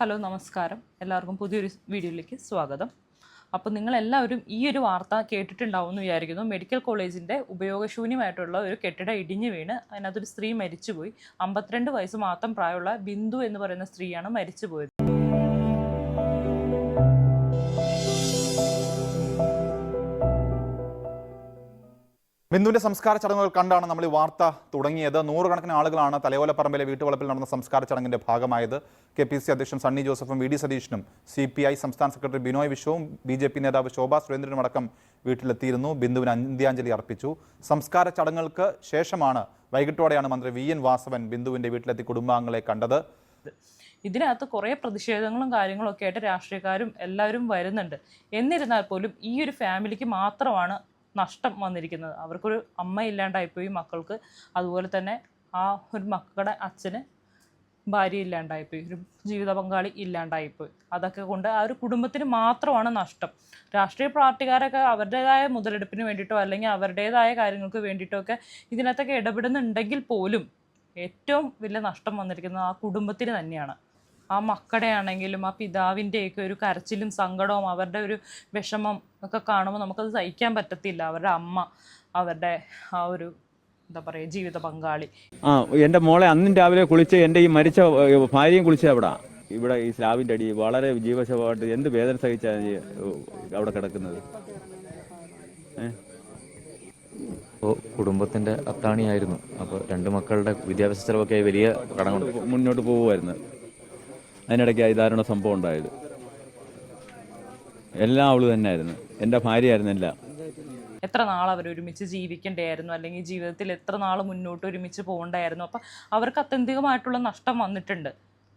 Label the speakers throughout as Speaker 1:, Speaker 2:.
Speaker 1: Hello നമസ്കാരം. എല്ലാവർക്കും പുതിയൊരു വീഡിയോയിലേക്ക് സ്വാഗതം. അപ്പോൾ നിങ്ങളെല്ലാവരും ഈ ഒരു വാർത്ത കേട്ടിട്ടുണ്ടാവും എന്ന് വിചാരിക്കുന്നു. മെഡിക്കൽ കോളേജിന്റെ ഉപയോഗശൂന്യമായിട്ടുള്ള ഒരു കെട്ടിടം ഇടിഞ്ഞു വീണ് അതിനകത്തൊരു സ്ത്രീ മരിച്ചുപോയി. അമ്പത്തിരണ്ട് വയസ്സ് മാത്രം പ്രായമുള്ള ബിന്ദു എന്ന് പറയുന്ന സ്ത്രീയാണ് മരിച്ചുപോയത്.
Speaker 2: ബിന്ദുവിന്റെ സംസ്കാര ചടങ്ങുകൾ കണ്ടാണ് നമ്മൾ ഈ വാർത്ത തുടങ്ങിയത്. നൂറുകണക്കിന് ആളുകളാണ് തലയോലപ്പറമ്പിലെ വീട്ടുവളപ്പിൽ നടന്ന സംസ്കാര ചടങ്ങിന്റെ ഭാഗമായത്. കെ പി സി അധ്യക്ഷൻ സണ്ണി ജോസഫും വി ഡി സതീഷിനും സി പി ഐ സംസ്ഥാന സെക്രട്ടറി ബിനോയ് വിശ്വവും ബി ജെ പി നേതാവ് ശോഭാ സുരേന്ദ്രനും അടക്കം വീട്ടിലെത്തിയിരുന്നു. ബിന്ദുവിന് അന്ത്യാഞ്ജലി അർപ്പിച്ചു. സംസ്കാര ചടങ്ങുകൾക്ക് ശേഷമാണ് വൈകിട്ടോടെയാണ് മന്ത്രി വി എൻ വാസവൻ ബിന്ദുവിന്റെ വീട്ടിലെത്തി കുടുംബാംഗങ്ങളെ കണ്ടത്.
Speaker 1: ഇതിനകത്ത് കുറേ പ്രതിഷേധങ്ങളും കാര്യങ്ങളും ഒക്കെ ആയിട്ട് രാഷ്ട്രീയക്കാരും എല്ലാവരും വരുന്നുണ്ട്. എന്നിരുന്നാൽ പോലും ഈ ഒരു ഫാമിലിക്ക് മാത്രമാണ് നഷ്ടം വന്നിരിക്കുന്നത്. അവർക്കൊരു അമ്മ ഇല്ലാണ്ടായിപ്പോയി മക്കൾക്ക്. അതുപോലെ തന്നെ ആ ഒരു മക്കളുടെ അച്ഛന് ഭാര്യ ഇല്ലാണ്ടായിപ്പോയി. ഒരു ജീവിത പങ്കാളി ഇല്ലാണ്ടായിപ്പോയി. അതൊക്കെ കൊണ്ട് ആ ഒരു കുടുംബത്തിന് മാത്രമാണ് നഷ്ടം. രാഷ്ട്രീയ പാർട്ടിക്കാരൊക്കെ അവരുടേതായ മുതലെടുപ്പിന് വേണ്ടിയിട്ടോ അല്ലെങ്കിൽ അവരുടേതായ കാര്യങ്ങൾക്ക് വേണ്ടിയിട്ടോ ഒക്കെ ഇതിനകത്തൊക്കെ ഇടപെടുന്നുണ്ടെങ്കിൽ പോലും ഏറ്റവും വലിയ നഷ്ടം വന്നിരിക്കുന്നത് ആ കുടുംബത്തിന് തന്നെയാണ്. ആ മക്കളുടെ ആണെങ്കിലും ആ പിതാവിന്റെയൊക്കെ ഒരു കരച്ചിലും സങ്കടവും അവരുടെ ഒരു വിഷമം ഒക്കെ കാണുമ്പോൾ നമുക്കത് സഹിക്കാൻ പറ്റത്തില്ല. അവരുടെ അമ്മ അവരുടെ ആ ഒരു എന്താ പറയുക ജീവിത പങ്കാളി.
Speaker 3: ആ എന്റെ മോളെ അന്നും രാവിലെ കുളിച്ച് എന്റെ ഈ മരിച്ച ഭാര്യയും കുളിച്ച് അവിടെ ഇവിടെ ഈ സ്ലാബിന്റെ അടി വളരെ ജീവശമായിട്ട് എന്ത് വേദന സഹിച്ചാണ് അവിടെ കിടക്കുന്നത്?
Speaker 4: കുടുംബത്തിന്റെ അത്താണിയായിരുന്നു. അപ്പോൾ രണ്ട് മക്കളുടെ വിദ്യാഭ്യാസ ചെലവൊക്കെ വലിയ കടങ്ങൾ
Speaker 3: മുന്നോട്ട് പോകുമായിരുന്നു അതിനിടയ്ക്ക് ഈ സംഭവം ഉണ്ടായത്. എല്ലാം അവൾ തന്നെയായിരുന്നു. എന്റെ ഭാര്യയായിരുന്നു എല്ലാം.
Speaker 1: എത്ര നാൾ അവർ ഒരുമിച്ച് ജീവിക്കേണ്ടായിരുന്നു അല്ലെങ്കിൽ ജീവിതത്തിൽ എത്ര നാൾ മുന്നോട്ട് ഒരുമിച്ച് പോകണ്ടായിരുന്നു? അപ്പം അവർക്ക് അത്യന്തികമായിട്ടുള്ള നഷ്ടം വന്നിട്ടുണ്ട്.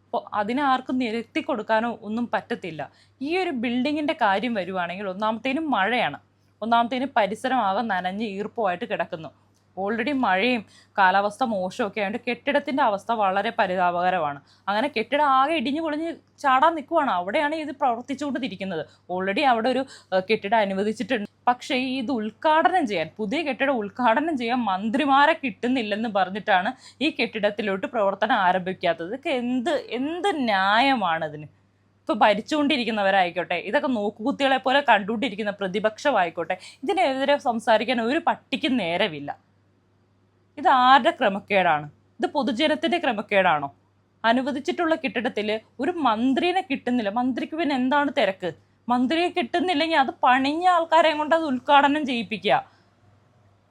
Speaker 1: അപ്പോൾ അതിനെ ആർക്കും നിരത്തി കൊടുക്കാനോ ഒന്നും പറ്റത്തില്ല. ഈ ഒരു ബിൽഡിങ്ങിന്റെ കാര്യം വരുവാണെങ്കിൽ ഒന്നാമത്തേനും മഴയാണ്. ഒന്നാമത്തേനും പരിസരം പരിസരമാകെ നനഞ്ഞ് ഈർപ്പമായിട്ട് കിടക്കുന്നു. ഓൾറെഡി മഴയും കാലാവസ്ഥ മോശമൊക്കെ ആയതുകൊണ്ട് കെട്ടിടത്തിന്റെ അവസ്ഥ വളരെ പരിതാപകരമാണ്. അങ്ങനെ കെട്ടിടം ആകെ ഇടിഞ്ഞു പൊളിഞ്ഞ് ചാടാൻ നിൽക്കുവാണ് അവിടെയാണ് ഇത് പ്രവർത്തിച്ചുകൊണ്ടിരിക്കുന്നത്. ഓൾറെഡി അവിടെ ഒരു കെട്ടിടം അനുവദിച്ചിട്ടുണ്ട്. പക്ഷേ ഇത് ഉദ്ഘാടനം ചെയ്യാൻ പുതിയ കെട്ടിടം ഉദ്ഘാടനം ചെയ്യാൻ മന്ത്രിമാരെ കിട്ടുന്നില്ലെന്ന് പറഞ്ഞിട്ടാണ് ഈ കെട്ടിടത്തിലോട്ട് പ്രവർത്തനം ആരംഭിക്കാത്തത്. ഇതൊക്കെ എന്ത് എന്ത് ന്യായമാണ് ഇതിന് ഇപ്പോൾ ഭരിച്ചുകൊണ്ടിരിക്കുന്നവരായിക്കോട്ടെ ഇതൊക്കെ നോക്കുകുത്തികളെ പോലെ കണ്ടുകൊണ്ടിരിക്കുന്ന പ്രതിപക്ഷമായിക്കോട്ടെ ഇതിനെതിരെ സംസാരിക്കാൻ ഒരു പട്ടിക്ക് നേരമില്ല ഇത് ആരുടെ ക്രമക്കേടാണ്? ഇത് പൊതുജനത്തിന്റെ ക്രമക്കേടാണോ? അനുവദിച്ചിട്ടുള്ള കെട്ടിടത്തിൽ ഒരു മന്ത്രിനെ കിട്ടുന്നില്ല. മന്ത്രിക്ക് പിന്നെ എന്താണ് തിരക്ക്? മന്ത്രിയെ കിട്ടുന്നില്ലെങ്കിൽ അത് പണിഞ്ഞ ആൾക്കാരെ കൊണ്ട് അത് ഉദ്ഘാടനം ചെയ്യിപ്പിക്കുക.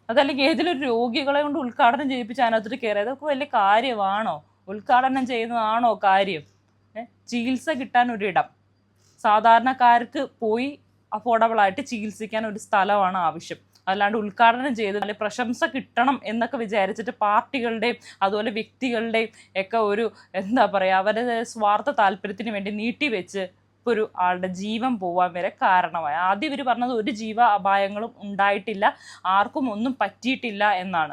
Speaker 1: അതല്ലെങ്കിൽ ഏതിലൊരു രോഗികളെ കൊണ്ട് ഉദ്ഘാടനം ചെയ്യിപ്പിച്ച് അതിനകത്തോട്ട് കയറി അതൊക്കെ വലിയ കാര്യമാണോ? ഉദ്ഘാടനം ചെയ്യുന്നതാണോ കാര്യം? ചികിത്സ കിട്ടാൻ ഒരിടം സാധാരണക്കാർക്ക് പോയി അഫോർഡബിൾ ആയിട്ട് ചികിത്സിക്കാൻ ഒരു സ്ഥലമാണ് ആവശ്യം. അല്ലാണ്ട് ഉദ്ഘാടനം ചെയ്ത് അല്ലെ പ്രശംസ കിട്ടണം എന്നൊക്കെ വിചാരിച്ചിട്ട് പാർട്ടികളുടെയും അതുപോലെ വ്യക്തികളുടെയും ഒക്കെ ഒരു എന്താ പറയുക അവരുടെ സ്വാർത്ഥ താല്പര്യത്തിന് വേണ്ടി നീട്ടിവെച്ച് ഇപ്പോൾ ഒരു ആളുടെ ജീവൻ പോവാൻ വരെ കാരണമായി. ആദ്യം ഇവർ പറഞ്ഞത് ഒരു ജീവ അപായങ്ങളും ഉണ്ടായിട്ടില്ല ആർക്കും ഒന്നും പറ്റിയിട്ടില്ല എന്നാണ്.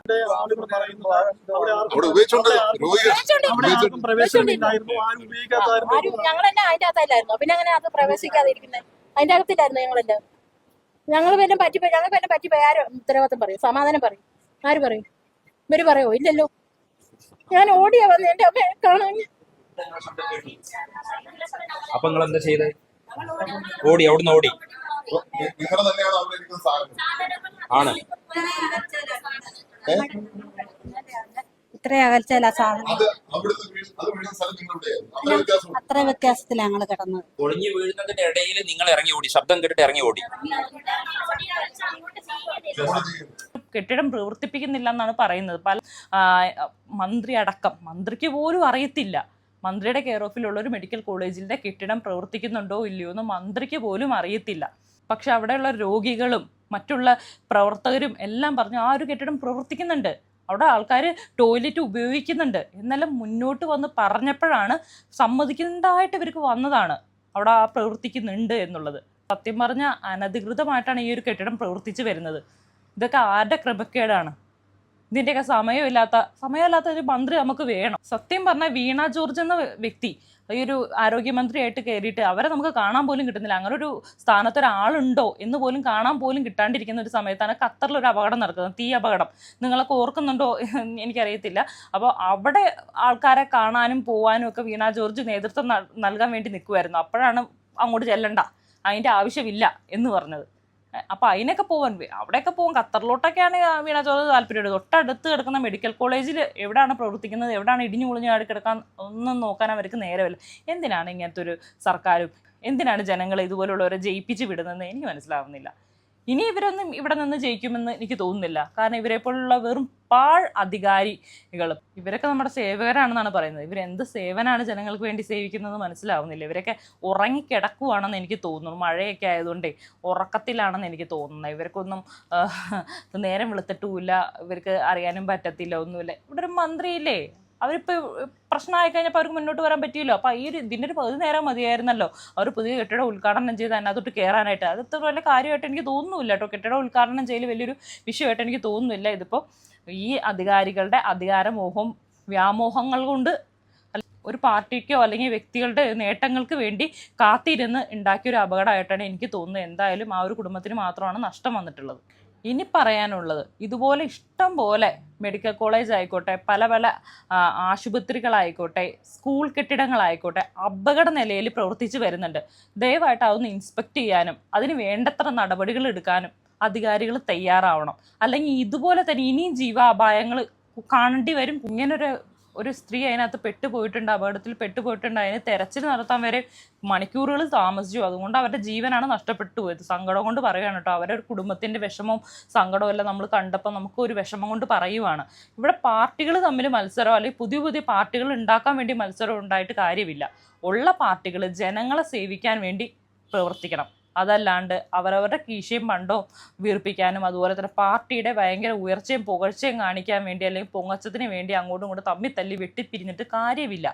Speaker 5: ഞങ്ങൾ തന്നെ അതിന്റെ അകത്തല്ലായിരുന്നു പിന്നെ അങ്ങനെ അത് പ്രവേശിക്കാതെ ഇരിക്കുന്നത് അതിന്റെ അകത്തില്ലായിരുന്നു ഞങ്ങളെല്ലാം? ഞങ്ങൾ പിന്നെ പറ്റിപ്പോയി ഞങ്ങൾ പിന്നെ പറ്റിപ്പോയി. ആര് ഉത്തരവാദിത്തം പറയും? സമാധാനം പറയും. ആര് പറയും? ഇവർ പറയോ? ഇല്ലല്ലോ. ഞാൻ ഓടിയാ വന്ന് എന്റെ അമ്മയെ കാണാൻ.
Speaker 6: അപ്പൊ നിങ്ങൾ എന്താ ചെയ്തത് ഓടി അവിടുന്ന് ഓടി. ആണ്.
Speaker 7: ഇത്ര അകൽച്ചല്ല സാധനം അത്ര വ്യത്യാസത്തിലാണ് ഞങ്ങൾ കിടന്നത്.
Speaker 6: ഒളിഞ്ഞു വീഴുന്നതിന്റെ ഇടയിൽ നിങ്ങൾ ഇറങ്ങി ഓടി ശബ്ദം കേട്ടിട്ട് ഇറങ്ങി ഓടി.
Speaker 1: കെട്ടിടം പ്രവർത്തിപ്പിക്കുന്നില്ല എന്നാണ് പറയുന്നത്. പല മന്ത്രി അടക്കം മന്ത്രിക്ക് പോലും അറിയത്തില്ല. മന്ത്രിയുടെ കെയർ ഓഫിലുള്ള ഒരു മെഡിക്കൽ കോളേജിന്റെ കെട്ടിടം പ്രവർത്തിക്കുന്നുണ്ടോ ഇല്ലയോ എന്ന് മന്ത്രിക്ക് പോലും അറിയത്തില്ല. പക്ഷെ അവിടെയുള്ള രോഗികളും മറ്റുള്ള പ്രവർത്തകരും എല്ലാം പറഞ്ഞു ആ ഒരു കെട്ടിടം പ്രവർത്തിക്കുന്നുണ്ട്. അവിടെ ആൾക്കാർ ടോയ്ലറ്റ് ഉപയോഗിക്കുന്നുണ്ട്. എന്നെല്ലാം മുന്നോട്ട് വന്ന് പറഞ്ഞപ്പോഴാണ് സമ്മതിക്കുന്നതായിട്ട് ഇവർക്ക് വന്നതാണ്. അവിടെ പ്രവർത്തിക്കുന്നുണ്ട് എന്നുള്ളത്. സത്യം പറഞ്ഞാൽ അനധികൃതമായിട്ടാണ് ഈ ഒരു കെട്ടിടം പ്രവർത്തിച്ചു വരുന്നത്. ഇതൊക്കെ ആരുടെ ക്രമക്കേടാണ് ഇതിന്റെയൊക്കെ സമയമില്ലാത്ത സമയമില്ലാത്ത ഒരു മന്ത്രി നമുക്ക് വേണം. സത്യം പറഞ്ഞാൽ വീണ ജോർജ് എന്ന വ്യക്തി ഈ ഒരു ആരോഗ്യമന്ത്രിയായിട്ട് കയറിയിട്ട് അവരെ നമുക്ക് കാണാൻ പോലും കിട്ടുന്നില്ല. അങ്ങനെ ഒരു സ്ഥാനത്ത് ഒരാളുണ്ടോ എന്ന് പോലും കാണാൻ പോലും കിട്ടാണ്ടിരിക്കുന്ന ഒരു സമയത്താണ് ഖത്തറിൽ ഒരു അപകടം നടക്കുന്നത്. തീ അപകടം. നിങ്ങളൊക്കെ ഓർക്കുന്നുണ്ടോ? എനിക്കറിയത്തില്ല. അപ്പോൾ അവിടെ ആൾക്കാരെ കാണാനും പോവാനും ഒക്കെ വീണ ജോർജ് നേതൃത്വം നൽകാൻ വേണ്ടി നിൽക്കുമായിരുന്നു അപ്പോഴാണ് അങ്ങോട്ട് ചെല്ലണ്ട. അതിന്റെ ആവശ്യമില്ല എന്ന് പറഞ്ഞത്. അപ്പോൾ അതിനൊക്കെ പോകാൻ വേ- അവിടെയൊക്കെ പോകാൻ ഖത്തറിലോട്ടൊക്കെയാണ് വീണ ചോദ്യം താല്പര്യമുള്ളത് തൊട്ടടുത്ത് കിടക്കുന്ന മെഡിക്കൽ കോളേജിൽ എവിടെയാണ് പ്രവർത്തിക്കുന്നത്? എവിടെയാണ് ഇടിഞ്ഞു കുളിഞ്ഞു ആടി കിടക്കാൻ ഒന്നും നോക്കാൻ അവർക്ക് നേരമില്ല. എന്തിനാണ് ഇങ്ങനത്തെ ഒരു സർക്കാരും എന്തിനാണ് ജനങ്ങളെ ഇതുപോലുള്ളവരെ ജയിപ്പിച്ച് വിടുന്നതെന്ന് എനിക്ക് മനസ്സിലാവുന്നില്ല. ഇനി ഇവരൊന്നും ഇവിടെ നിന്ന് ജയിക്കുമെന്ന് എനിക്ക് തോന്നുന്നില്ല. കാരണം ഇവരെ പോലുള്ള വെറും പാൾ അധികാരികൾ ഇവരൊക്കെ നമ്മുടെ സേവകരാണെന്നാണ് പറയുന്നത്. ഇവരെന്ത് സേവനാണ് ജനങ്ങൾക്ക് വേണ്ടി സേവിക്കുന്നത് മനസ്സിലാവുന്നില്ല. ഇവരൊക്കെ ഉറങ്ങിക്കിടക്കുവാണെന്ന് എനിക്ക് തോന്നുന്നു. മഴയൊക്കെ ആയതുകൊണ്ടേ ഉറക്കത്തിലാണെന്ന് എനിക്ക് തോന്നുന്നത് ഇവർക്കൊന്നും നേരം വെളുത്തിട്ടുമില്ല. ഇവർക്ക് അറിയാനും പറ്റത്തില്ല ഒന്നുമില്ല. ഇവിടെ ഒരു മന്ത്രിയില്ലേ? അവരിപ്പോൾ പ്രശ്നമായി കഴിഞ്ഞപ്പോൾ അവർക്ക് മുന്നോട്ട് വരാൻ പറ്റിയല്ലോ? അപ്പോൾ ഈ ഒരു ഇതിന്റെ ഒരു പകുതി നേരം മതിയായിരുന്നല്ലോ. അവർ പുതിയ കെട്ടിടം ഉദ്ഘാടനം ചെയ്ത് അതിനകത്തോട്ട് കയറാനായിട്ട് അത് ഇത്ര വലിയ കാര്യമായിട്ട് എനിക്ക് തോന്നുന്നില്ല കേട്ടോ. കെട്ടിടം ഉദ്ഘാടനം ചെയ്യൽ വലിയൊരു വിഷയമായിട്ട് എനിക്ക് തോന്നുന്നില്ല. ഇതിപ്പോൾ ഈ അധികാരികളുടെ അധികാരമോഹം വ്യാമോഹങ്ങൾ കൊണ്ട് ഒരു പാർട്ടിക്കോ അല്ലെങ്കിൽ വ്യക്തികളുടെ നേട്ടങ്ങൾക്ക് വേണ്ടി കാത്തിരുന്ന് ഉണ്ടാക്കിയ ഒരു അപകടമായിട്ടാണ് എനിക്ക് തോന്നുന്നത്. എന്തായാലും ആ ഒരു കുടുംബത്തിന് മാത്രമാണ് നഷ്ടം വന്നിട്ടുള്ളത്. ഇനി പറയാനുള്ളത് ഇതുപോലെ ഇഷ്ടം പോലെ മെഡിക്കൽ കോളേജ് ആയിക്കോട്ടെ പല പല ആശുപത്രികളായിക്കോട്ടെ സ്കൂൾ കെട്ടിടങ്ങളായിക്കോട്ടെ അപകട നിലയിൽ പ്രവർത്തിച്ചു വരുന്നുണ്ട്. ദയവായിട്ട് അതൊന്ന് ഇൻസ്പെക്ട് ചെയ്യാനും അതിന് വേണ്ടത്ര നടപടികൾ എടുക്കാനും അധികാരികൾ തയ്യാറാവണം. അല്ലെങ്കിൽ ഇതുപോലെ തന്നെ ഇനിയും ജീവാപായങ്ങൾ കാണേണ്ടി വരും. ഇങ്ങനൊരു ഒരു സ്ത്രീ അതിനകത്ത് പെട്ടുപോയിട്ടുണ്ട് അപകടത്തിൽ പെട്ടുപോയിട്ടുണ്ട് അതിന് തെരച്ചിൽ നടത്താൻ വരെ മണിക്കൂറുകൾ താമസിച്ചു. അതുകൊണ്ട് അവരുടെ ജീവനാണ് നഷ്ടപ്പെട്ടു പോയത്. സങ്കടം കൊണ്ട് പറയുകയാണ് കേട്ടോ അവരുടെ കുടുംബത്തിന്റെ വിഷമവും സങ്കടവും എല്ലാം നമ്മൾ കണ്ടപ്പോൾ നമുക്ക് ഒരു വിഷമം കൊണ്ട് പറയുവാണ്. ഇവിടെ പാർട്ടികൾ തമ്മിൽ മത്സരം അല്ലെങ്കിൽ പുതിയ പുതിയ പാർട്ടികൾ ഉണ്ടാക്കാൻ വേണ്ടി മത്സരം ഉണ്ടായിട്ട് കാര്യമില്ല. ഉള്ള പാർട്ടികൾ ജനങ്ങളെ സേവിക്കാൻ വേണ്ടി പ്രവർത്തിക്കണം. അതല്ലാണ്ട് അവരവരുടെ കീശയും പണ്ടോ വീർപ്പിക്കാനും അതുപോലെ തന്നെ പാർട്ടിയുടെ ഭയങ്കര ഉയർച്ചയും പുകഴ്ചയും കാണിക്കാൻ വേണ്ടി അല്ലെങ്കിൽ പൊങ്ങച്ചത്തിന് വേണ്ടി അങ്ങോട്ടും ഇങ്ങോട്ടും തമ്മി തല്ലി വെട്ടിപ്പിരിഞ്ഞിട്ട് കാര്യമില്ല.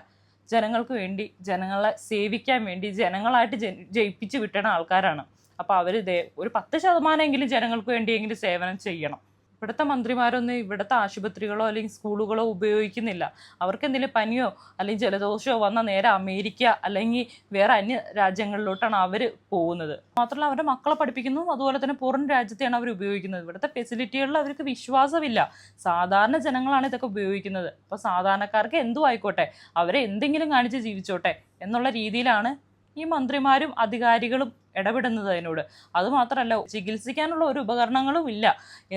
Speaker 1: ജനങ്ങൾക്ക് വേണ്ടി ജനങ്ങളെ സേവിക്കാൻ വേണ്ടി ജനങ്ങളായിട്ട് ജയിപ്പിച്ച് വിട്ടണ ആൾക്കാരാണ്. അപ്പോൾ അവർ ഒരു പത്ത് ശതമാനമെങ്കിലും ജനങ്ങൾക്ക് വേണ്ടിയെങ്കിലും സേവനം ചെയ്യണം. ഇവിടുത്തെ മന്ത്രിമാരൊന്നും ഇവിടുത്തെ ആശുപത്രികളോ അല്ലെങ്കിൽ സ്കൂളുകളോ ഉപയോഗിക്കുന്നില്ല. അവർക്ക് എന്തെങ്കിലും പനിയോ അല്ലെങ്കിൽ ജലദോഷമോ വന്ന നേരെ അമേരിക്ക അല്ലെങ്കിൽ വേറെ അന്യ രാജ്യങ്ങളിലോട്ടാണ് അവർ പോകുന്നത്. മാത്രമല്ല അവരുടെ മക്കളെ പഠിപ്പിക്കുന്നു അതുപോലെ തന്നെ പുറം രാജ്യത്തെയാണ് അവർ ഉപയോഗിക്കുന്നത്. ഇവിടുത്തെ ഫെസിലിറ്റികളിൽ അവർക്ക് വിശ്വാസമില്ല. സാധാരണ ജനങ്ങളാണ് ഇതൊക്കെ ഉപയോഗിക്കുന്നത്. അപ്പോൾ സാധാരണക്കാർക്ക് എന്തും ആയിക്കോട്ടെ അവരെ എന്തെങ്കിലും കാണിച്ച് ജീവിച്ചോട്ടെ എന്നുള്ള രീതിയിലാണ് ഈ മന്ത്രിമാരും അധികാരികളും ഇടപെടുന്നത് അതിനോട്. അതുമാത്രമല്ല ചികിത്സിക്കാനുള്ള ഒരു ഉപകരണങ്ങളും ഇല്ല.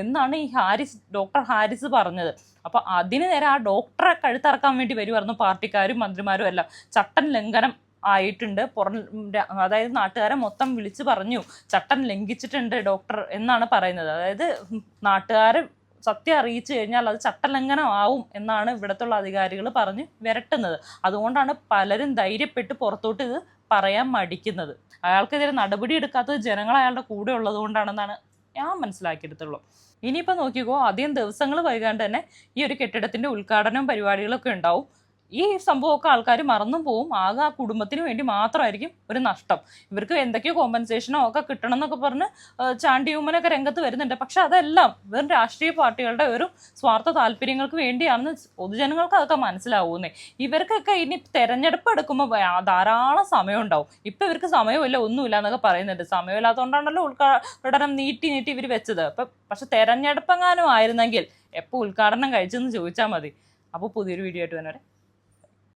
Speaker 1: എന്നാണ് ഈ ഹാരിസ് ഡോക്ടർ ഹാരിസ് പറഞ്ഞത്. അപ്പോൾ അതിന് നേരെ ആ ഡോക്ടറെ കഴുത്തിറക്കാൻ വേണ്ടി വരുമായിരുന്നു പാർട്ടിക്കാരും മന്ത്രിമാരും എല്ലാം. ചട്ടൻ ലംഘനം ആയിട്ടുണ്ട്. പുറം അതായത് നാട്ടുകാരെ മൊത്തം വിളിച്ചു പറഞ്ഞു ചട്ടം ലംഘിച്ചിട്ടുണ്ട് ഡോക്ടർ എന്നാണ് പറയുന്നത്. അതായത് നാട്ടുകാരെ സത്യം അറിയിച്ചു കഴിഞ്ഞാൽ അത് ചട്ടലംഘനം ആവും എന്നാണ് ഇവിടത്തുള്ള അധികാരികൾ പറഞ്ഞ് വിരട്ടുന്നത്. അതുകൊണ്ടാണ് പലരും ധൈര്യപ്പെട്ട് പുറത്തോട്ട് ഇത് പറയാൻ മടിക്കുന്നത്. അയാൾക്കെതിരെ നടപടി എടുക്കാത്തത് ജനങ്ങൾ അയാളുടെ കൂടെ ഉള്ളത് കൊണ്ടാണെന്നാണ് ഞാൻ മനസ്സിലാക്കിയെടുത്തുള്ളൂ. ഇനിയിപ്പോൾ നോക്കിക്കോ അധികം ദിവസങ്ങൾ വൈകാണ്ട് തന്നെ ഈ ഒരു കെട്ടിടത്തിന്റെ ഉദ്ഘാടനവും പരിപാടികളൊക്കെ ഉണ്ടാവും. ഈ സംഭവമൊക്കെ ആൾക്കാർ മറന്നും പോവും. ആകെ ആ കുടുംബത്തിന് വേണ്ടി മാത്രമായിരിക്കും ഒരു നഷ്ടം. ഇവർക്ക് എന്തൊക്കെയോ കോമ്പൻസേഷനോ ഒക്കെ കിട്ടണം എന്നൊക്കെ പറഞ്ഞ് ചാണ്ടിയൂമനൊക്കെ രംഗത്ത് വരുന്നുണ്ട്. പക്ഷെ അതെല്ലാം വെറും രാഷ്ട്രീയ പാർട്ടികളുടെ ഒരു സ്വാർത്ഥ താല്പര്യങ്ങൾക്ക് വേണ്ടിയാണെന്ന് പൊതുജനങ്ങൾക്ക് അതൊക്കെ മനസ്സിലാവുന്നേ. ഇവർക്കൊക്കെ ഇനി തെരഞ്ഞെടുപ്പ് എടുക്കുമ്പോൾ ധാരാളം സമയം ഉണ്ടാവും ഇപ്പം ഇവർക്ക് സമയമില്ല ഒന്നുമില്ല എന്നൊക്കെ പറയുന്നുണ്ട്. സമയമില്ലാത്തതുകൊണ്ടാണല്ലോ ഉദ്ഘാടനം നീട്ടി നീട്ടി ഇവർ വെച്ചത്. അപ്പം പക്ഷെ തെരഞ്ഞെടുപ്പെങ്ങാനും ആയിരുന്നെങ്കിൽ എപ്പോൾ ഉദ്ഘാടനം കഴിച്ചെന്ന് ചോദിച്ചാൽ മതി. അപ്പോൾ പുതിയൊരു വീഡിയോ ആയിട്ട് തന്നെ